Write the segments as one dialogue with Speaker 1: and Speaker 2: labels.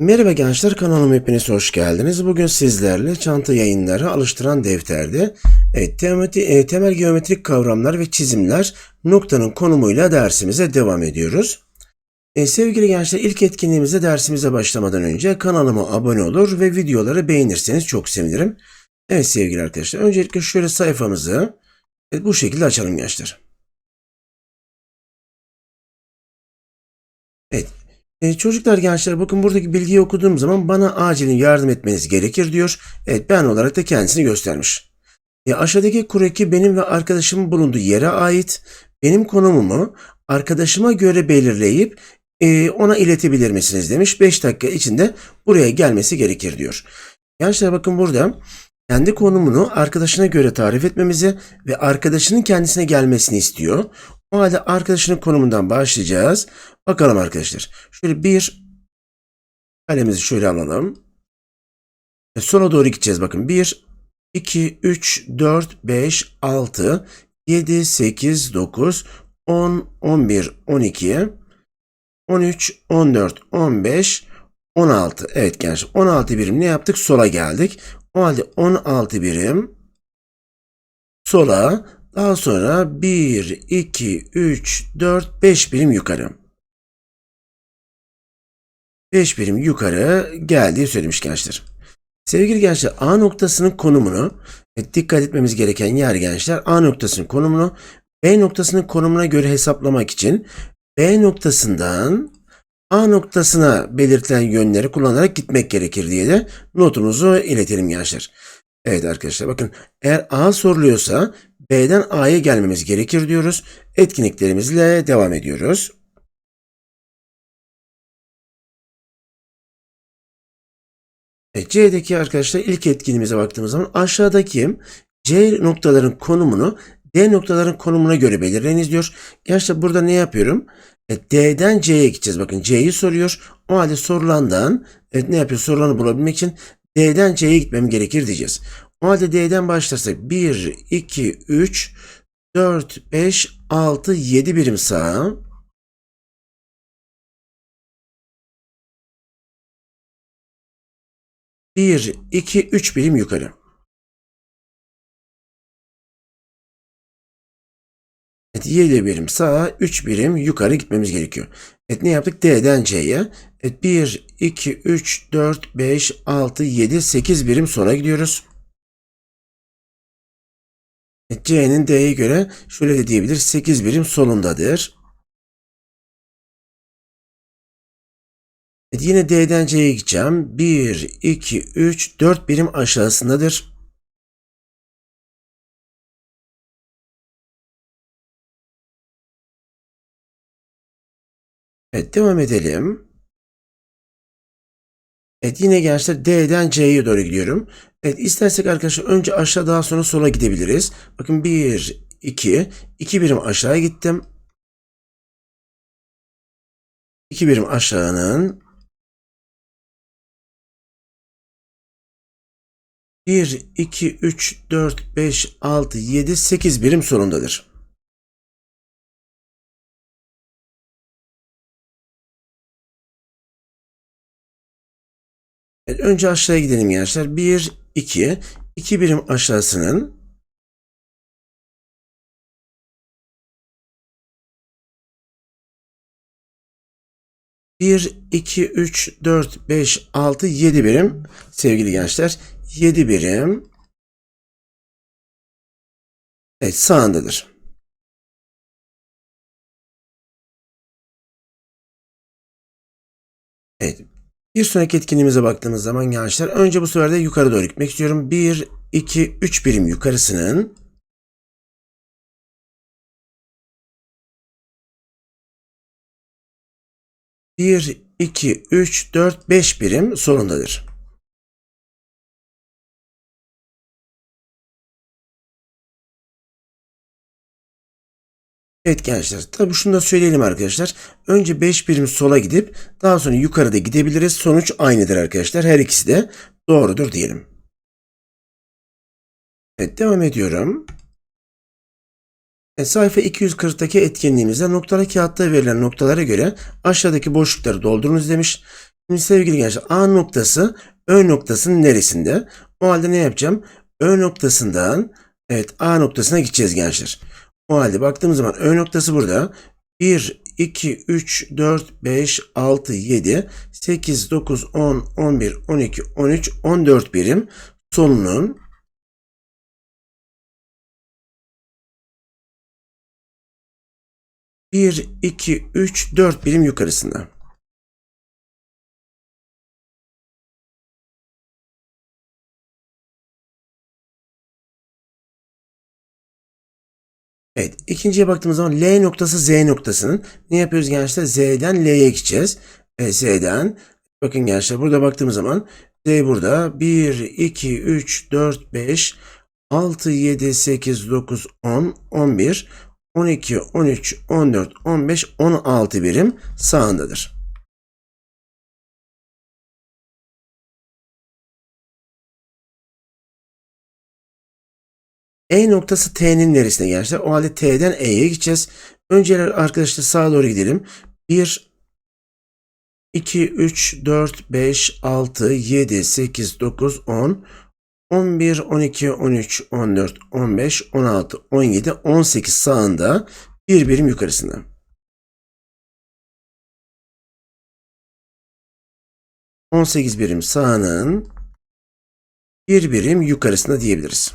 Speaker 1: Merhaba gençler kanalıma hepiniz hoş geldiniz. Bugün sizlerle çanta yayınları alıştıran defterde evet, e, temel geometrik kavramlar ve çizimler noktanın konumuyla dersimize devam ediyoruz. E, sevgili gençler ilk etkinliğimize dersimize başlamadan önce kanalıma abone olur ve videoları beğenirseniz çok
Speaker 2: sevinirim. Evet sevgili arkadaşlar öncelikle şöyle sayfamızı evet, bu şekilde açalım gençler. Evet
Speaker 3: e, çocuklar gençler bakın buradaki bilgiyi okuduğum zaman bana acilen yardım etmeniz gerekir diyor.
Speaker 1: Evet ben olarak da kendisini göstermiş. E, aşağıdaki kureki benim ve arkadaşımın bulunduğu yere ait. Benim konumumu arkadaşıma göre belirleyip e, ona iletebilir misiniz demiş. 5 dakika içinde buraya gelmesi gerekir diyor. Gençler bakın burada kendi konumunu arkadaşına göre tarif etmemizi ve arkadaşının kendisine gelmesini istiyor. O halde arkadaşının konumundan başlayacağız. Bakalım arkadaşlar. Şöyle bir kalemizi şöyle alalım. E sona doğru gideceğiz bakın. 1, 2, 3, 4, 5, 6, 7, 8, 9, 10, 11, 12, 13, 14, 15, 16. Evet gençler 16 birim ne yaptık? Sola geldik.
Speaker 3: O halde 16 birim sola daha sonra 1, 2, 3, 4, 5 birim yukarı. 5 birim yukarı geldiği söylemiş gençler. Sevgili gençler
Speaker 1: A noktasının konumunu e, dikkat etmemiz gereken yer gençler A noktasının konumunu B noktasının konumuna göre hesaplamak için B noktasından A noktasına belirtilen yönleri kullanarak gitmek gerekir diye de notumuzu iletelim gençler. Evet arkadaşlar bakın eğer A soruluyorsa B'den A'ya gelmemiz gerekir
Speaker 2: diyoruz. Etkinliklerimizle devam ediyoruz. Evet, C'deki arkadaşlar ilk
Speaker 3: etkinliğimize baktığımız zaman aşağıdaki C noktaların konumunu D noktaların konumuna
Speaker 1: göre belirleyiniz diyor. Gerçi burada ne yapıyorum? E, D'den C'ye gideceğiz. Bakın C'yi soruyor. O halde sorulandan evet, ne yapıyor? Sorulanı bulabilmek için D'den C'ye gitmem gerekir diyeceğiz. Madde D'den başlarsak 1, 2, 3, 4,
Speaker 2: 5, 6, 7 birim sağa. Bir, iki, üç birim yukarı. Evet, 7 birim sağa, 3 birim yukarı gitmemiz gerekiyor. Evet, ne yaptık? D'den
Speaker 1: C'ye. Evet, 1, 2, 3, 4, 5, 6, 7, 8 birim sonra
Speaker 2: gidiyoruz. C'nin D'ye göre şöyle de diyebilir 8 birim solundadır. Yine D'den C'ye gideceğim. 1, 2, 3, 4 birim aşağısındadır. Evet devam edelim. Evet yine gençler D'den C'ye doğru gidiyorum.
Speaker 1: Evet istersek arkadaşlar önce aşağı daha sonra sola gidebiliriz. Bakın 1, 2,
Speaker 2: 2 birim aşağıya gittim. 2 birim aşağının 1, 2, 3, 4, 5, 6, 7, 8 birim sonundadır. Evet, önce aşağıya gidelim gençler. 1, 2'ye 2 birim aşağısının Bir, iki, üç, dört, beş, altı, yedi birim. Sevgili gençler, yedi birim. Evet, sağındadır. Evet, bir sonraki etkinliğimize baktığımız zaman gençler önce bu sefer de yukarı doğru gitmek istiyorum. 1, 2, 3 birim yukarısının bir, iki, üç, dört, beş birim sorundadır. Evet gençler tabi şunu da söyleyelim arkadaşlar. Önce 5 birim sola gidip
Speaker 3: daha sonra yukarıda gidebiliriz. Sonuç aynıdır arkadaşlar. Her ikisi de doğrudur diyelim. Evet devam ediyorum. E, sayfa 240'taki etkinliğimizde noktalı kağıtta verilen noktalara göre aşağıdaki boşlukları
Speaker 1: doldurunuz demiş. Şimdi sevgili gençler A noktası Ö noktasının neresinde? O halde ne yapacağım? Ö noktasından evet A noktasına gideceğiz gençler. O halde baktığımız zaman Ö noktası burada. 1, 2, 3, 4, 5, 6,
Speaker 2: 7, 8, 9, 10, 11, 12, 13, 14 birim solunum. Bir, iki, üç, dört birim yukarısında. Evet ikinciye baktığımız zaman L noktası Z noktasının ne yapıyoruz gençler? Z'den L'ye gideceğiz.
Speaker 1: Evet, Z'den bakın gençler burada baktığımız zaman Z burada 1, 2, 3, 4, 5, 6, 7, 8, 9, 10, 11,
Speaker 2: 12, 13, 14, 15, 16 birim sağındadır. E noktası T'nin neresine gençler? O halde T'den
Speaker 3: E'ye gideceğiz. Önce arkadaşlar sağa doğru gidelim. 1,
Speaker 1: 2, 3, 4, 5, 6, 7, 8, 9, 10,
Speaker 3: 11, 12, 13, 14, 15, 16, 17, 18 sağında
Speaker 2: bir birim yukarısında. On sekiz birim sağının bir birim yukarısında diyebiliriz.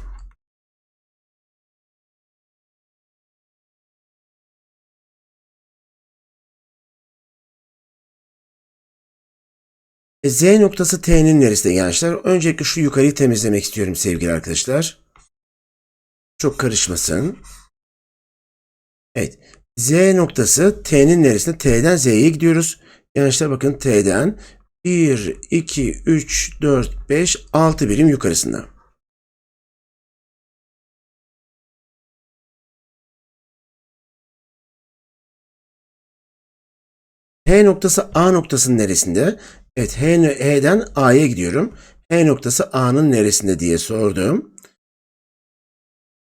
Speaker 2: E, Z noktası T'nin neresinde gençler? Öncelikle şu yukarıyı temizlemek
Speaker 3: istiyorum sevgili arkadaşlar. Çok karışmasın.
Speaker 1: Evet. Z noktası T'nin neresinde? T'den Z'ye gidiyoruz. Gençler bakın
Speaker 2: T'den 1, 2, 3, 4, 5, 6 birim yukarısında. P noktası A noktasının
Speaker 3: neresinde? Evet H'den A'ya gidiyorum. H noktası A'nın neresinde
Speaker 1: diye sordum.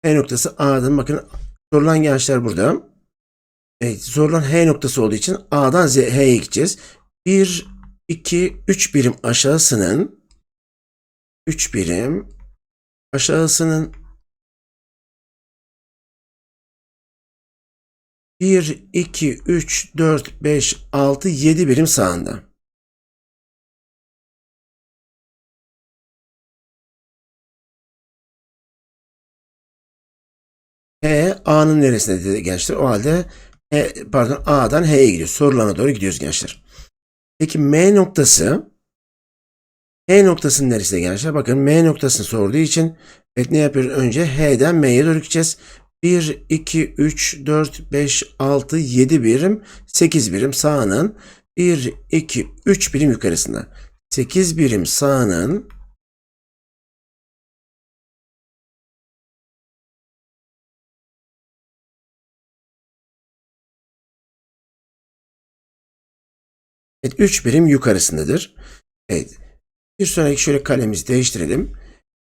Speaker 1: H noktası A'dan bakın sorulan gençler burada. Evet sorulan H noktası olduğu için A'dan Z H'ye gideceğiz. 1,
Speaker 2: 2, 3 birim aşağısının 3 birim aşağısının 1, 2, 3, 4, 5, 6, 7 birim sağında. H e, A'nın neresinde dedi
Speaker 3: gençler? O halde H, e, pardon A'dan H'ye gidiyor. Sorulana doğru gidiyoruz gençler.
Speaker 1: Peki M noktası H noktasının neresinde gençler? Bakın M noktasını sorduğu için evet, ne yapıyoruz? Önce H'den M'ye doğru gideceğiz. 1, 2, 3, 4, 5, 6, 7 birim, 8 birim sağının 1, 2,
Speaker 2: 3 birim yukarısında. 8 birim sağının Evet 3 birim yukarısındadır. Evet. Bir sonraki şöyle kalemizi değiştirelim.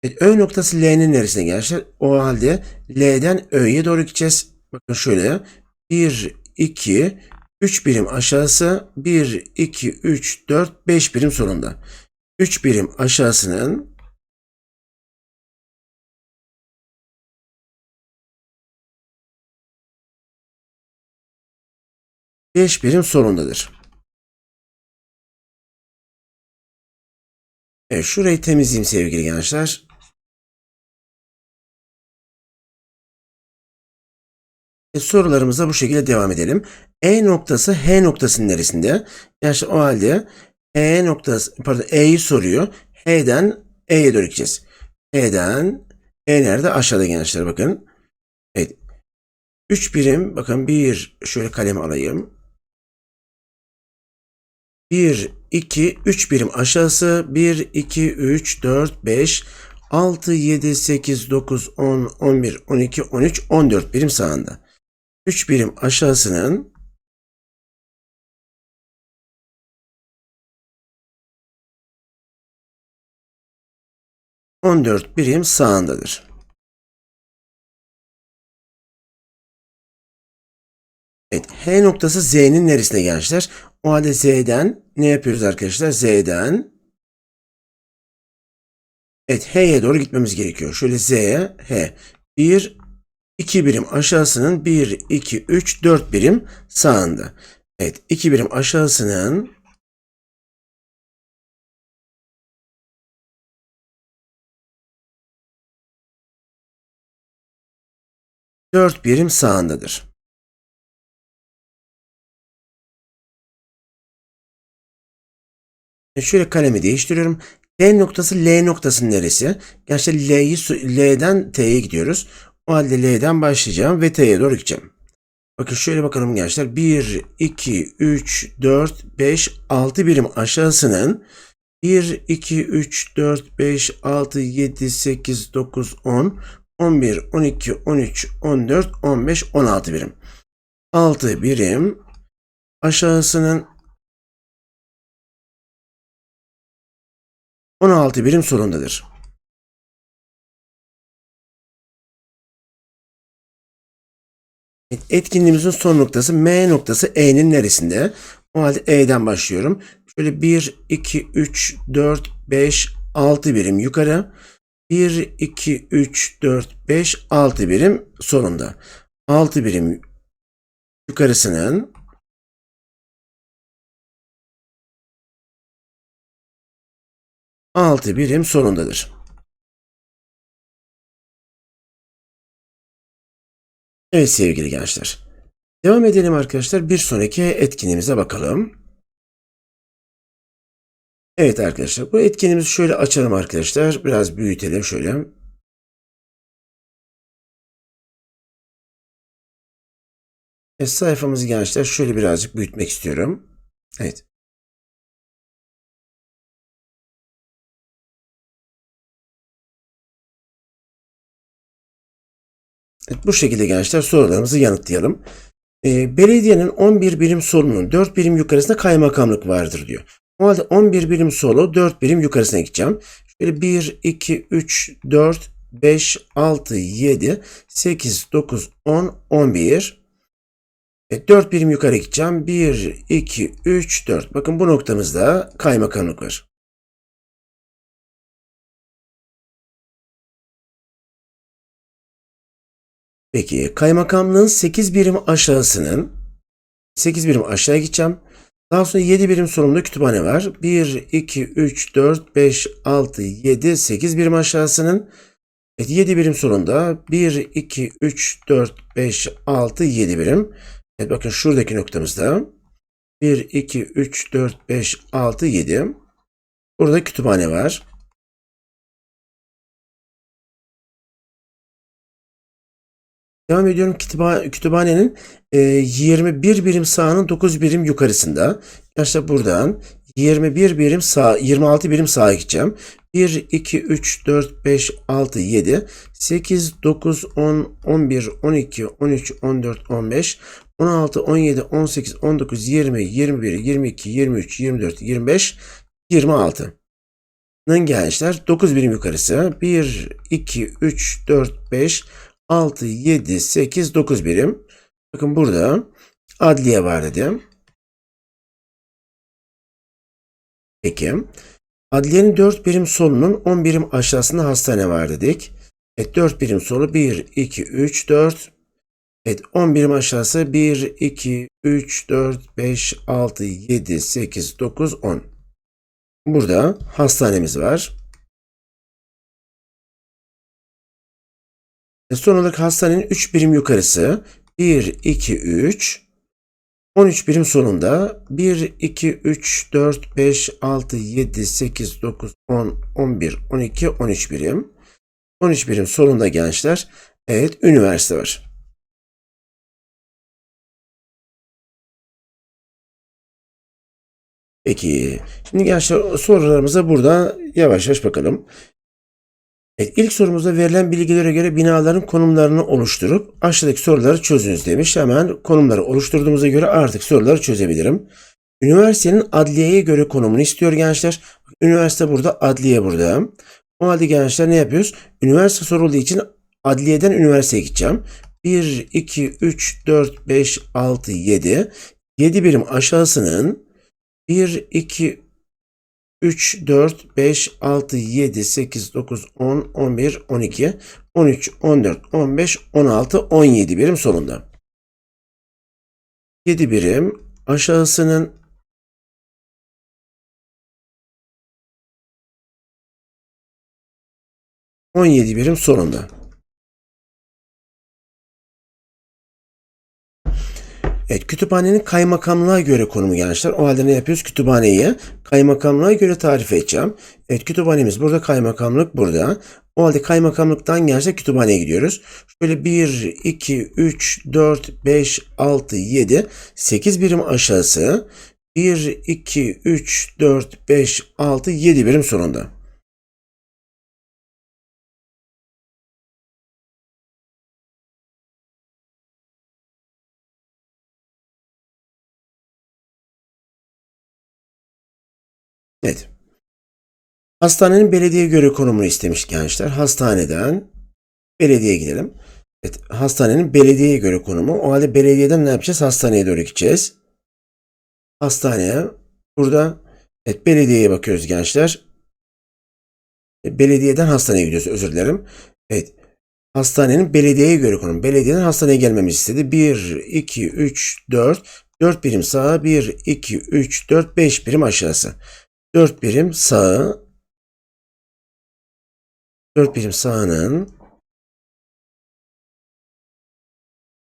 Speaker 2: Evet,
Speaker 1: Ö noktası L'nin neresine gelirse O halde L'den Ö'ye doğru gideceğiz. Bakın şöyle. 1, 2, 3 birim aşağısı. 1, 2, 3,
Speaker 2: 4, 5 birim sonunda. 3 birim aşağısının beş birim sonundadır. Evet, şurayı temizleyeyim sevgili gençler. E, sorularımıza bu şekilde devam edelim. E noktası H noktasının neresinde? Gençler o halde
Speaker 1: E noktası, pardon E'yi soruyor. H'den E'ye doğru gideceğiz.
Speaker 3: H'den E nerede? Aşağıda gençler bakın. Evet. 3 birim bakın bir şöyle kalem alayım. 1,
Speaker 1: 2, 3 birim aşağısı. 1, 2, 3, 4, 5, 6,
Speaker 3: 7, 8, 9, 10, 11, 12, 13, 14 birim sağında.
Speaker 2: 3 birim aşağısının on dört birim sağındadır. Evet, H noktası Z'nin neresine gençler? O halde Z'den ne
Speaker 3: yapıyoruz arkadaşlar? Z'den Evet H'ye doğru gitmemiz gerekiyor. Şöyle Z'ye H. 1, 2 birim aşağısının 1,
Speaker 2: 2, 3, 4 birim sağında. Evet 2 birim aşağısının dört birim sağındadır. E, şöyle kalemi değiştiriyorum. T noktası L noktasının neresi? Gerçi
Speaker 1: L'yi L'den T'ye gidiyoruz. O halde L'den başlayacağım ve T'ye doğru gideceğim. Bakın şöyle bakalım gençler. 1, 2, 3, 4, 5, 6 birim aşağısının 1, 2, 3, 4, 5, 6, 7, 8, 9, 10, 11, 12, 13, 14, 15, 16 birim.
Speaker 2: 6 birim aşağısının 16 birim sorundadır. Etkinliğimizin son noktası M noktası E'nin neresinde? O halde E'den başlıyorum.
Speaker 1: Şöyle 1, 2, 3, 4, 5, 6 birim yukarı. 1,
Speaker 2: 2, 3, 4, 5, 6 birim sonunda. 6 birim yukarısının 6 birim sonundadır. Evet sevgili gençler. Devam edelim arkadaşlar. Bir sonraki etkinimize bakalım. Evet arkadaşlar bu etkinimizi şöyle açalım arkadaşlar. Biraz büyütelim şöyle. E, sayfamızı gençler şöyle birazcık büyütmek istiyorum. Evet. Evet Bu şekilde gençler sorularımızı yanıtlayalım.
Speaker 3: E, belediyenin 11 birim solunun 4 birim yukarısında kaymakamlık vardır diyor.
Speaker 1: O halde 11 birim solu 4 birim yukarısına gideceğim. Şöyle 1, 2, 3, 4, 5, 6, 7, 8, 9, 10, 11.
Speaker 2: E, 4 birim yukarı gideceğim. 1, 2, 3, 4. Bakın bu noktamızda kaymakamlık var. Peki kaymakamlığın 8 birim
Speaker 3: aşağısının 8 birim aşağıya gideceğim. Daha sonra 7 birim sorumlu kütüphane
Speaker 1: var. 1, 2, 3, 4, 5, 6, 7, 8 birim aşağısının evet, 7 birim sorunda 1, 2, 3, 4, 5, 6, 7
Speaker 3: birim. Evet bakın şuradaki noktamızda 1, 2, 3, 4, 5,
Speaker 2: 6, 7. Burada kütüphane var. Devam ediyorum Kütüphane, kütüphanenin
Speaker 3: 21 e, birim sağının 9 birim yukarısında. Arkadaşlar buradan
Speaker 1: 21 birim sağ 26 birim sağa gideceğim. 1 2 3 4 5 6 7 8 9 10 11 12 13 14 15 16 17 18 19 20 21 22 23 24 25 26 Nın gençler 9 birim yukarısı 1
Speaker 3: 2 3 4 5 6, 7, 8, 9 birim. Bakın burada adliye var dedim. Peki. Adliyenin 4 birim solunun 10 birim aşağısında hastane var
Speaker 1: dedik. Evet 4 birim solu 1, 2, 3, 4. Evet 10 birim aşağısı 1, 2, 3, 4, 5, 6, 7, 8, 9, 10.
Speaker 2: Burada hastanemiz var. Son olarak hastanenin 3 birim yukarısı 1,
Speaker 1: 2, 3. 13 birim sonunda 1, 2, 3, 4, 5, 6, 7, 8, 9, 10, 11, 12, 13 birim.
Speaker 2: 13 birim sonunda gençler evet üniversite var. Peki. Şimdi gençler sorularımıza burada yavaş yavaş bakalım. Evet, ilk
Speaker 1: sorumuzda verilen bilgilere göre binaların konumlarını oluşturup aşağıdaki soruları çözünüz demiş. Hemen konumları oluşturduğumuza göre artık soruları çözebilirim. Üniversitenin adliyeye göre konumunu istiyor gençler. Üniversite burada, adliye burada. O halde gençler ne yapıyoruz? Üniversite sorulduğu için adliyeden üniversiteye gideceğim. 1, 2, 3, 4, 5, 6, 7. 7 birim aşağısının 1, 2, 3, 4, 5, 6, 7, 8, 9, 10, 11,
Speaker 3: 12, 13, 14, 15, 16, 17 birim sonunda
Speaker 2: 7 birim aşağısının On yedi birim sonunda
Speaker 3: Evet, kütüphanenin kaymakamlığa göre konumu gençler. O halde ne yapıyoruz? Kütüphaneyi
Speaker 1: kaymakamlığa göre tarif edeceğim. Evet kütüphanemiz burada kaymakamlık burada. O halde kaymakamlıktan gelse kütüphaneye gidiyoruz. Şöyle 1, 2, 3, 4, 5, 6, 7, 8 birim aşağısı. 1, 2, 3,
Speaker 2: 4, 5, 6, 7 birim sonunda. Evet. Hastanenin belediye göre konumunu istemiş gençler. Hastaneden
Speaker 1: belediyeye gidelim. Evet, hastanenin belediyeye göre konumu. O halde belediyeden ne yapacağız? Hastaneye doğru gideceğiz. Hastaneye burada evet, belediyeye bakıyoruz gençler. E, belediyeden hastaneye gidiyoruz. Özür dilerim. Evet. Hastanenin belediyeye göre konum. Belediyeden hastaneye gelmemiz istedi. 1, 2, 3, 4. 4 birim sağa, 1, 2, 3, 4, 5 birim aşağısı.
Speaker 2: 4 birim sağ, 4 birim sağının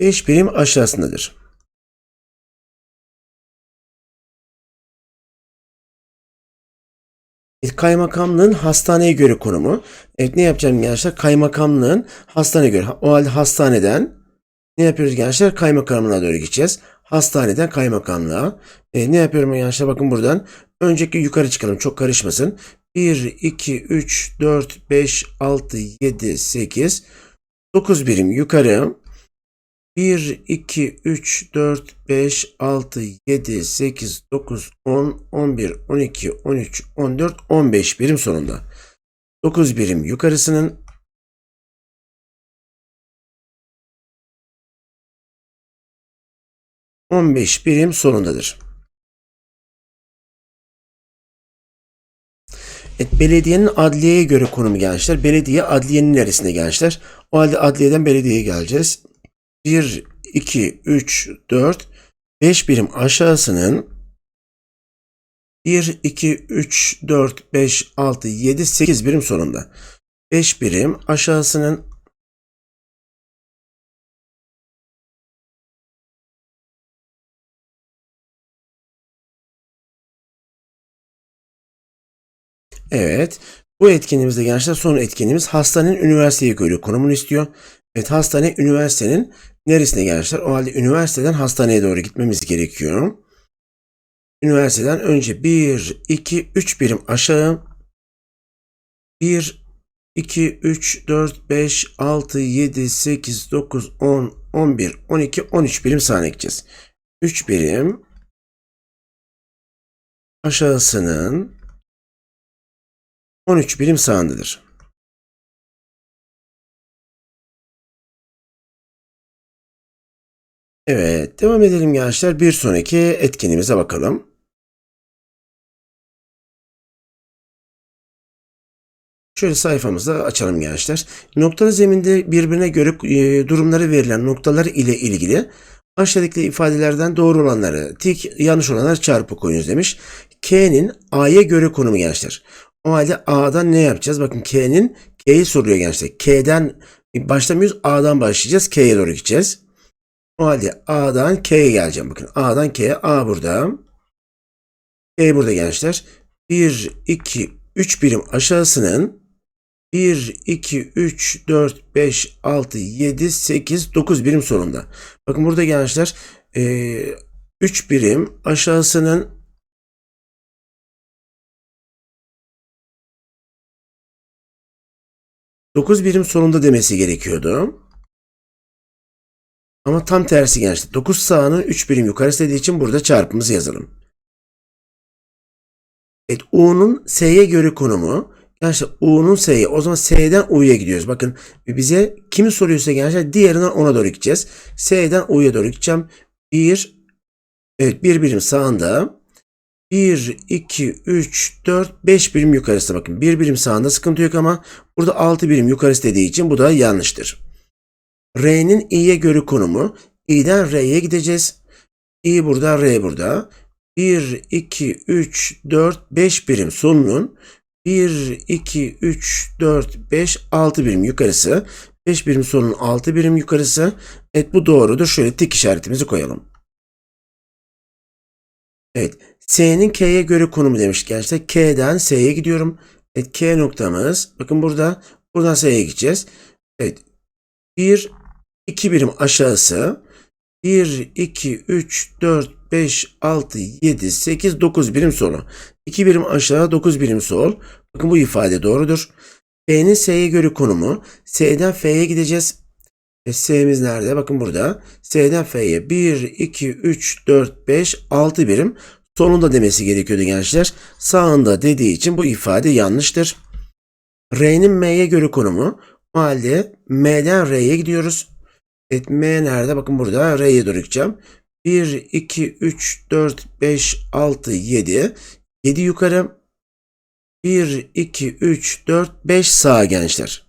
Speaker 2: 5 birim aşağısındadır. E, kaymakamlığın hastaneye göre konumu. Evet ne yapacağım gençler?
Speaker 1: Kaymakamlığın hastaneye göre. O halde hastaneden ne yapıyoruz gençler? Kaymakamlığa doğru gideceğiz. Hastaneden kaymakamlığa. E, ne yapıyorum gençler? Bakın buradan Önceki yukarı çıkalım çok karışmasın. 1, 2, 3, 4, 5, 6, 7, 8, 9 birim yukarı. 1, 2, 3, 4, 5, 6, 7, 8, 9, 10, 11, 12,
Speaker 2: 13, 14, 15 birim sonunda. 9 birim yukarısının on beş birim sonundadır. Evet, belediyenin adliyeye göre konumu gençler. Belediye adliyenin
Speaker 1: neresinde gençler? O halde adliyeden belediyeye geleceğiz. 1, 2, 3, 4, 5 birim aşağısının 1,
Speaker 3: 2, 3, 4, 5, 6, 7, 8 birim sonunda. 5 birim
Speaker 2: aşağısının Evet. Bu etkinliğimizde gençler son etkinliğimiz hastanenin
Speaker 1: üniversiteye göre Konumunu istiyor. Evet hastane üniversitenin neresine gençler? O halde üniversiteden hastaneye doğru gitmemiz gerekiyor. Üniversiteden önce 1, 2, 3 birim aşağı. 1, 2, 3, 4, 5, 6, 7, 8, 9, 10, 11, 12, 13 birim sahne
Speaker 2: gideceğiz. 3 birim aşağısının 13 birim sağındadır. Evet, devam edelim gençler. Bir sonraki etkinimize bakalım. Şöyle sayfamızı açalım gençler.
Speaker 3: Noktalı zeminde birbirine göre e, durumları verilen noktalar ile ilgili
Speaker 1: aşağıdaki ifadelerden doğru olanları, tik yanlış olanlar çarpı koyunuz demiş. K'nin A'ya göre konumu gençler. O halde A'dan ne yapacağız? Bakın K'nin K'yi soruyor gençler. K'den başlamıyoruz. A'dan başlayacağız. K'ye doğru gideceğiz. O halde A'dan K'ye geleceğim. Bakın A'dan K'ye A burada. K e burada gençler. 1, 2, 3 birim aşağısının 1, 2, 3, 4, 5, 6, 7, 8, 9 birim sonunda. Bakın burada gençler
Speaker 2: 3 e, birim aşağısının 9 birim sonunda demesi gerekiyordu. Ama tam tersi gençler. 9
Speaker 3: sağını 3 birim yukarı istediği için burada çarpımızı yazalım.
Speaker 1: Evet U'nun S'ye göre konumu. Gençler U'nun S'ye. O zaman S'den U'ya gidiyoruz. Bakın bize kimi soruyorsa gençler diğerinden ona doğru gideceğiz. S'den U'ya doğru gideceğim. 1 Evet bir birim sağında 1, 2, 3, 4, 5 birim yukarısı. Bakın 1 birim sağında sıkıntı yok ama burada 6 birim yukarısı dediği için bu da yanlıştır. R'nin i'ye göre konumu. i'den R'ye gideceğiz. i burada, R burada. 1, 2, 3, 4, 5 birim solunun. 1, 2, 3, 4, 5, 6 birim yukarısı. 5 birim solunun 6 birim yukarısı. Evet bu doğrudur. Şöyle tik işaretimizi koyalım. Evet. S'nin K'ye göre konumu demiş gençler. K'den S'ye gidiyorum. Evet K noktamız. Bakın burada. Buradan S'ye gideceğiz. Evet. 1, 2 birim aşağısı. 1, 2, 3, 4, 5, 6, 7, 8, 9 birim solu. 2 birim aşağı, 9 birim sol. Bakın bu ifade doğrudur. F'nin S'ye göre konumu. S'den F'ye gideceğiz. E, S'miz nerede? Bakın burada. S'den F'ye 1, 2, 3, 4, 5, 6 birim. Sonunda demesi gerekiyordu gençler. Sağında dediği için bu ifade yanlıştır. R'nin M'ye göre konumu. O halde M'den R'ye gidiyoruz. Evet M nerede? Bakın burada R'ye doğru gideceğim. 1, 2, 3, 4, 5, 6, 7. 7 yukarı. 1, 2, 3, 4, 5 sağ gençler.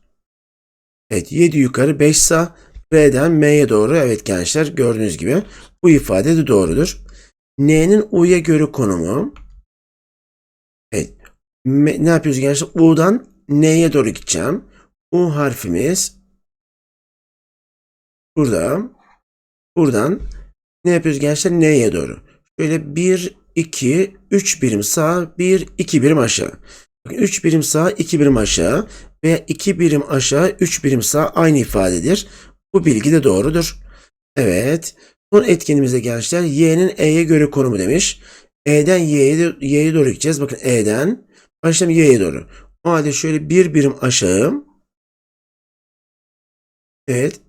Speaker 1: Evet 7 yukarı 5 sağ B'den M'ye doğru evet gençler gördüğünüz gibi bu ifade de doğrudur. N'nin U'ya göre konumu
Speaker 3: evet M, ne yapıyoruz gençler? U'dan N'ye doğru gideceğim. U harfimiz burada. Buradan ne yapıyoruz gençler? N'ye doğru. Şöyle 1, 2, 3 birim sağ, 1,
Speaker 1: 2 birim aşağı. 3 birim sağa 2 birim aşağı ve 2 birim aşağı 3 birim sağ aynı ifadedir. Bu bilgi de doğrudur. Evet. Son etkinimize gençler y'nin e'ye göre konumu demiş. E'den y'ye y'ye doğru gideceğiz. Bakın
Speaker 3: e'den başlayalım y'ye doğru. O halde şöyle bir birim aşağı. Evet.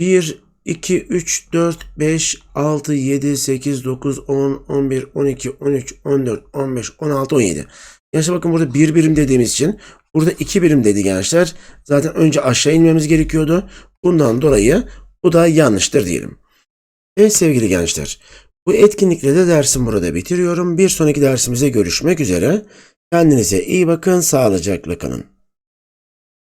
Speaker 3: 1 2 3 4 5
Speaker 1: 6 7 8 9 10 11 12 13 14 15 16 17. Gençler bakın burada bir birim dediğimiz için burada iki birim dedi gençler. Zaten önce aşağı inmemiz gerekiyordu. Bundan dolayı bu da yanlıştır diyelim. Evet sevgili gençler. Bu etkinlikle de dersim burada bitiriyorum. Bir sonraki dersimize görüşmek üzere. Kendinize iyi bakın, sağlıcakla kalın.